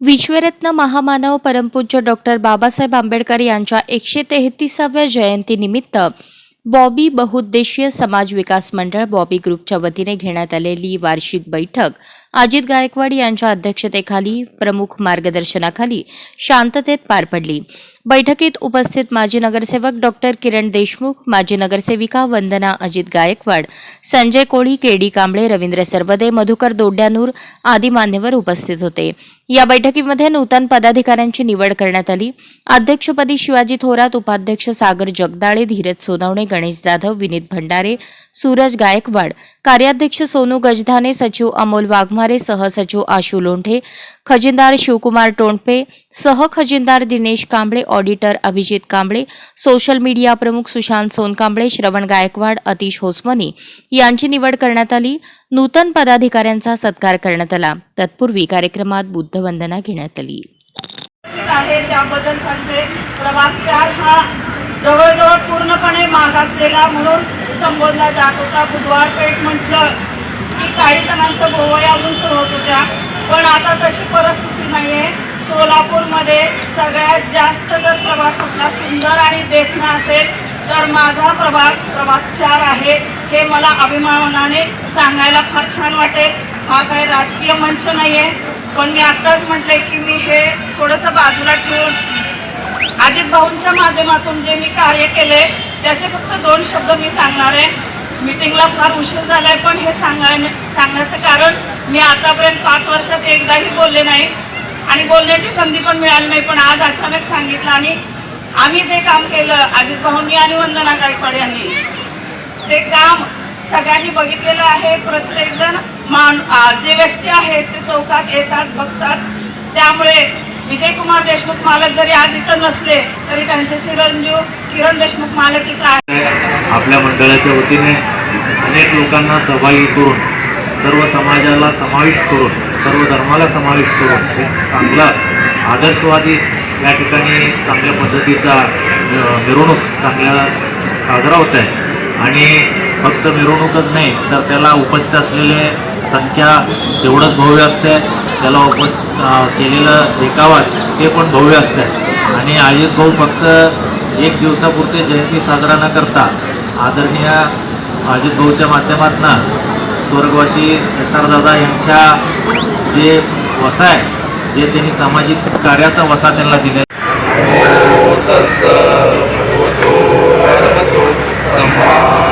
विश्वरत्न महामानव परमपूज्य डॉक्टर बाबासाहेब आंबेडकर यांच्या एकशे तेहतीसाव्या जयंतीनिमित्त बॉबी बहुउद्देशीय समाज विकास मंडळ बॉबी ग्रुपच्या वतीने घेण्यात आलेली वार्षिक बैठक अजित गायकवाड यांच्या अध्यक्षतेखाली प्रमुख मार्गदर्शनाखाली शांततेत पार पडली. बैठकीत उपस्थित माजी नगरसेवक डॉक्टर किरण देशमुख माजी नगरसेविका वंदना अजित गायकवाड संजय कोळी केडी कांबळे रवींद्र सरवदे मधुकर दोड्यानूर आदी मान्यवर उपस्थित होते. या बैठकीमध्ये नूतन पदाधिकाऱ्यांची निवड करण्यात आली. अध्यक्षपदी शिवाजी थोरात उपाध्यक्ष सागर जगदाळे धीरज सोनवणे गणेश जाधव विनीत भंडारे सूरज गायकवाड कार्याध्यक्ष सोनू गजधाने सचिव अमोल वाघमारे सहसचिव आशू लोंढे खजिनदार शिवकुमार टोंडपे सह खजिनदार Dinesh Kamble auditor Abhijit Kamble social media प्रमुख सुशांत सोनकांबळे श्रवण गायकवाड अतिश होसमनी यांची निवड करण्यात आली. नूतन पदाधिकाऱ्यांचा सत्कार करण्यात आला. तत्पूर्वी कार्यक्रमात बुद्धवंदना घेण्यात आली. आहे त्याबद्दल सांगते प्रभाग चार हा जवळजवळ पूर्णपणे मागासलेला म्हणून संबोधला जात होता. बुधवार पेठ म्हटलं की काही जणांच्या गोवयावरून सुरू होत होत्या. पण आता तशी परिस्थिती नाही आहे सोलापूरमध्ये सगळ्यात जास्त जर प्रभाग कुठला सुंदर आणि देखणं असेल तर माझा प्रभाग प्रभाग चार आहे. हे मला अभिमानाने सांगायला फार छान वाटेल. हा काही राजकीय मंच नाही आहे पण मी आत्ताच म्हटले की मी हे थोडंसं बाजूला ठेवून अजित भाऊंच्या माध्यमातून जे मी कार्य केले त्याचे फक्त दोन शब्द मी सांगणार आहे. मीटिंगला फार उशीर झालाय पण हे सांगाय सांगण्याचं कारण मी आतापर्यंत पाच वर्षात एकदाही बोलले नाही. आणि बोलण्याची संधी पण मिळाली नाही पण आज अचानक सांगितलं आणि आम्ही जे काम केलं अजित भाऊंनी आणि वंदना गायकवाड यांनी ते काम सगळ्यांनी बघितलेलं आहे. प्रत्येकजण मान जे व्यक्ती आहेत ते चौकात येतात बघतात. त्यामुळे विजयकुमार देशमुख मालक जरी आज इथं नसले तरी त्यांचे चिरंजीव किरण देशमुख मालक इथं आहे आपल्या मंडळाच्या वतीने अनेक लोकांना सहभागी करून सर्व समाजाला समाविष्ट करून सर्व धर्माला समाविष्ट करून चांगला आदर्शवादी या ठिकाणी चांगल्या पद्धतीचा मिरवणूक चांगल्या साजरा होत आहे. आणि फक्त मिरवणूकच नाही तर त्याला उपस्थित असलेले संख्या तेवढंच भव्य असते. त्याला उप केलेलं देखावा ते पण भव्य असतात आणि अजित भाऊ फक्त एक दिवसापुरते जयंती साजरा न करता आदरणीय अजित भाऊच्या माध्यमातून स्वर्गवासी एस आर दादा यांच्या जे वसा आहे जे त्यांनी सामाजिक कार्याचा वसा त्यांना दिला हो, हो, तस्स